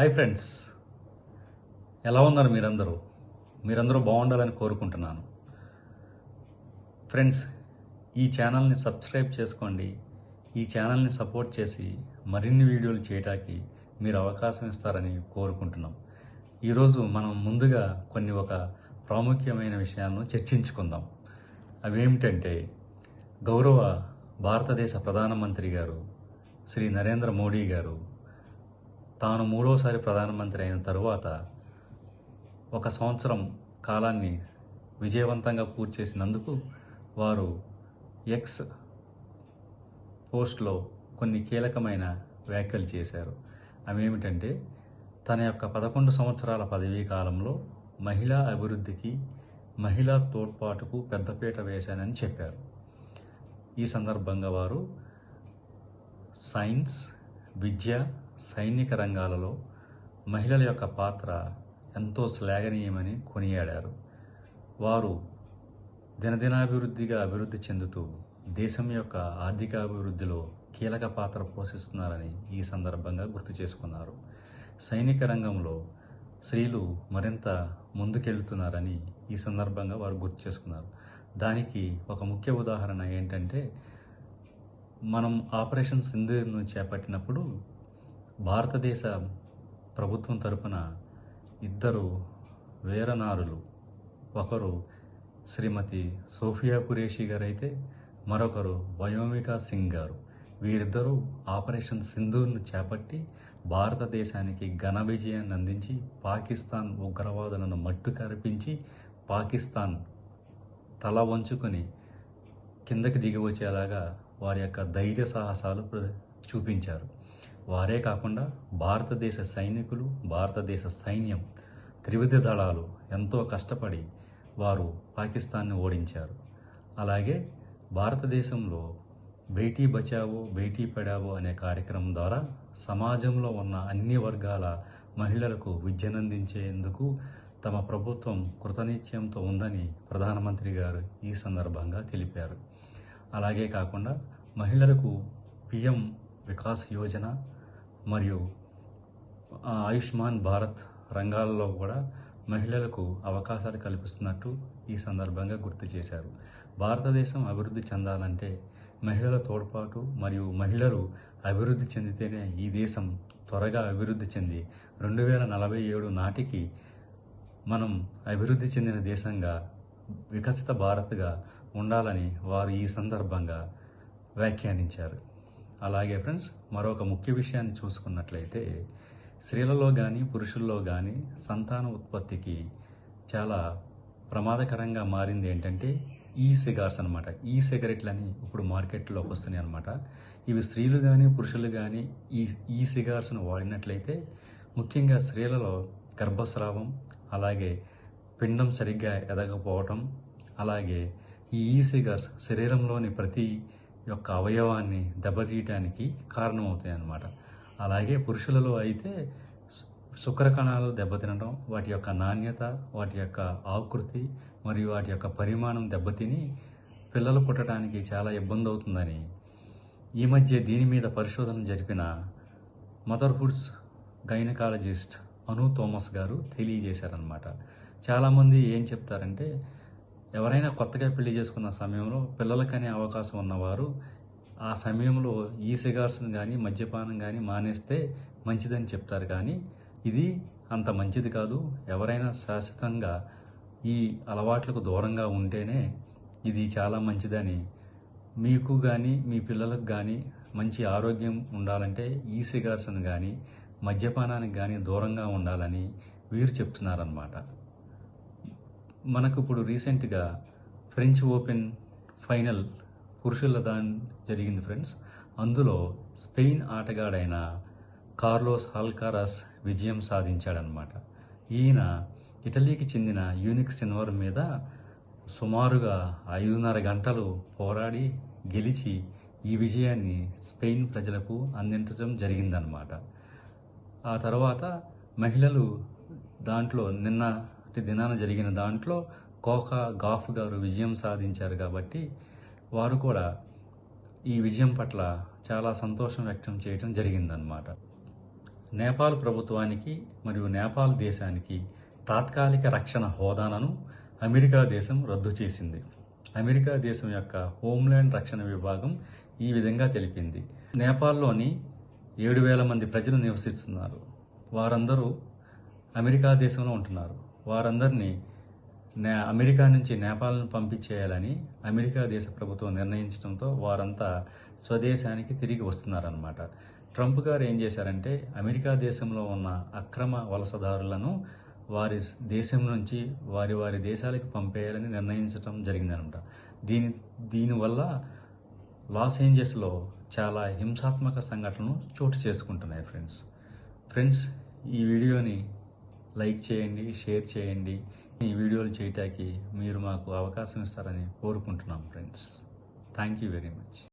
Hi friends. ఎలా ఉన్నారు మీరందరూ? మీరందరూ బాగుండాలని కోరుకుంటున్నాను. ఫ్రెండ్స్ ఈ ఛానల్ని సబ్స్క్రైబ్ చేసుకోండి. ఈ ఛానల్ని సపోర్ట్ చేసి మరిన్ని వీడియోలు చేయడానికి మీరు అవకాశం ఇస్తారని కోరుకుంటున్నాం. ఈరోజు మనం ముందుగా కొన్ని ఒక ప్రాముఖ్యమైన విషయాలను చర్చించుకుందాం. అవేమిటంటే గౌరవ భారతదేశ ప్రధానమంత్రి గారు శ్రీ నరేంద్ర మోడీ గారు తాను మూడోసారి ప్రధానమంత్రి అయిన తరువాత ఒక సంవత్సరం కాలాన్ని విజయవంతంగా పూర్తి చేసినందుకు వారు ఎక్స్ పోస్ట్లో కొన్ని కీలకమైన వ్యాఖ్యలు చేశారు. అవి ఏమిటంటే తన యొక్క పదకొండు సంవత్సరాల పదవీ కాలంలో మహిళా అభివృద్ధికి మహిళా తోడ్పాటుకు పెద్దపీట వేశానని చెప్పారు. ఈ సందర్భంగా వారు సైన్స్ విద్య సైనిక రంగాలలో మహిళల యొక్క పాత్ర ఎంతో శ్లాఘనీయమని కొనియాడారు. వారు దినదినాభివృద్ధిగా అభివృద్ధి చెందుతూ దేశం యొక్క ఆర్థికాభివృద్ధిలో కీలక పాత్ర పోషిస్తున్నారని ఈ సందర్భంగా గుర్తు చేసుకున్నారు. సైనిక రంగంలో స్త్రీలు మరింత ముందుకెళ్తున్నారని ఈ సందర్భంగా వారు గుర్తు చేసుకున్నారు. దానికి ఒక ముఖ్య ఉదాహరణ ఏంటంటే మనం ఆపరేషన్ సింధూర్ను చేపట్టినప్పుడు భారతదేశ ప్రభుత్వం తరపున ఇద్దరు వీరనారులు. ఒకరు శ్రీమతి సోఫియా కురేషి గారు అయితే మరొకరు వయోమికా సింగ్ గారు. వీరిద్దరూ ఆపరేషన్ సింధూర్ను చేపట్టి భారతదేశానికి ఘన విజయాన్ని అందించి పాకిస్తాన్ ఉగ్రవాదులను మట్టు కరిపించి పాకిస్తాన్ తల వంచుకొని కిందకి దిగి వచ్చేలాగా వారి యొక్క ధైర్య సాహసాలు ప్ర- చూపించారు. వారే కాకుండా భారతదేశ సైనికులు భారతదేశ సైన్యం త్రివిధ దళాలు ఎంతో కష్టపడి వారు పాకిస్తాన్ని ఓడించారు. అలాగే భారతదేశంలో బేటీ బచావో బేటీ పడావో అనే కార్యక్రమం ద్వారా సమాజంలో ఉన్న అన్ని వర్గాల మహిళలకు విద్యనందించేందుకు తమ ప్రభుత్వం కృతనిశ్చయంతో ఉందని ప్రధానమంత్రి గారు ఈ సందర్భంగా తెలిపారు. అలాగే కాకుండా మహిళలకు పిఎం వికాస్ యోజన మరియు ఆయుష్మాన్ భారత్ రంగాల్లో కూడా మహిళలకు అవకాశాలు కల్పిస్తున్నట్టు ఈ సందర్భంగా గుర్తు చేశారు. భారతదేశం అభివృద్ధి చెందాలంటే మహిళల తోడ్పాటు మరియు మహిళలు అభివృద్ధి చెందితేనే ఈ దేశం త్వరగా అభివృద్ధి చెంది. రెండు వేల నలభై ఏడు నాటికి మనం అభివృద్ధి చెందిన దేశంగా వికసిత భారత్గా ఉండాలని వారు ఈ సందర్భంగా వ్యాఖ్యానించారు. అలాగే ఫ్రెండ్స్ మరొక ముఖ్య విషయాన్ని చూసుకున్నట్లయితే స్త్రీలలో కానీ పురుషుల్లో కానీ సంతాన ఉత్పత్తికి చాలా ప్రమాదకరంగా మారింది ఏంటంటే ఈ సిగార్స్ అనమాట ఈ సిగరెట్లని ఇప్పుడు మార్కెట్లోకి వస్తున్నాయి అనమాట ఇవి స్త్రీలు కానీ పురుషులు కానీ ఈ ఈ సిగార్స్ను వాడినట్లయితే ముఖ్యంగా స్త్రీలలో గర్భస్రావం అలాగే పిండం సరిగ్గా ఎదగకపోవటం అలాగే ఈ ఈ సిగార్స్ శరీరంలోని ప్రతి యొక్క అవయవాన్ని దెబ్బతీయటానికి కారణమవుతాయి అన్నమాట అలాగే పురుషులలో అయితే శుక్రకణాలు శుక్ర కణాలు దెబ్బతినడం వాటి యొక్క నాణ్యత వాటి యొక్క ఆకృతి మరియు వాటి యొక్క పరిమాణం దెబ్బతిని పిల్లలు పుట్టడానికి చాలా ఇబ్బంది అవుతుందని ఈ మధ్య దీని మీద పరిశోధన జరిపిన మదర్హుడ్స్ గైనకాలజిస్ట్ అను థోమస్ గారు తెలియజేశారనమాట చాలామంది ఏం చెప్తారంటే ఎవరైనా కొత్తగా పెళ్ళి చేసుకున్న సమయంలో పిల్లలకనే అవకాశం ఉన్నవారు ఆ సమయంలో ఈ సిగార్స్ను కానీ మద్యపానం కానీ మానేస్తే మంచిదని చెప్తారు కానీ ఇది అంత మంచిది కాదు. ఎవరైనా శాశ్వతంగా ఈ అలవాట్లకు దూరంగా ఉంటేనే ఇది చాలా మంచిదని. మీకు కానీ మీ పిల్లలకు కానీ మంచి ఆరోగ్యం ఉండాలంటే ఈ సిగార్స్ను కానీ మద్యపానానికి కానీ దూరంగా ఉండాలని వీరు చెప్తున్నారన్నమాట. మనకు ఇప్పుడు రీసెంట్గా ఫ్రెంచ్ ఓపెన్ ఫైనల్ పురుషుల దాని జరిగింది ఫ్రెండ్స్. అందులో స్పెయిన్ ఆటగాడైన కార్లోస్ హల్కారాస్ విజయం సాధించాడనమాట ఈయన ఇటలీకి చెందిన యూనిక్ సిన్వర్ మీద సుమారుగా ఐదున్నర గంటలు పోరాడి గెలిచి ఈ విజయాన్ని స్పెయిన్ ప్రజలకు అందించడం జరిగిందనమాట ఆ తర్వాత మహిళలు దాంట్లో నిన్న అంటే దినాన జరిగిన దాంట్లో కోకా గాఫ్ గారు విజయం సాధించారు కాబట్టి వారు కూడా ఈ విజయం పట్ల చాలా సంతోషం వ్యక్తం చేయడం జరిగిందనమాట నేపాల్ ప్రభుత్వానికి మరియు నేపాల్ దేశానికి తాత్కాలిక రక్షణ హోదాలను అమెరికా దేశం రద్దు చేసింది. అమెరికా దేశం యొక్క హోమ్ల్యాండ్ రక్షణ విభాగం ఈ విధంగా తెలిపింది. నేపాల్లోని ఏడు వేల మంది ప్రజలు నివసిస్తున్నారు. వారందరూ అమెరికా దేశంలో ఉంటున్నారు. వారందరినీ నే అమెరికా నుంచి నేపాల్ను పంపించేయాలని అమెరికా దేశ ప్రభుత్వం నిర్ణయించడంతో వారంతా స్వదేశానికి తిరిగి వస్తున్నారన్నమాట. ట్రంప్ గారు ఏం చేశారంటే అమెరికా దేశంలో ఉన్న అక్రమ వలసదారులను వారి దేశం నుంచి వారి వారి దేశాలకు పంపేయాలని నిర్ణయించడం జరిగిందనమాట దీని దీనివల్ల లాస్ ఏంజల్స్లో చాలా హింసాత్మక సంఘటనలు చోటు చేసుకుంటున్నాయి ఫ్రెండ్స్. ఫ్రెండ్స్ ఈ వీడియోని లైక్ చేయండి షేర్ చేయండి. ఈ వీడియోలు చేయటానికి మీరు మాకు అవకాశం ఇస్తారని కోరుకుంటున్నాం friends. Thank you very much.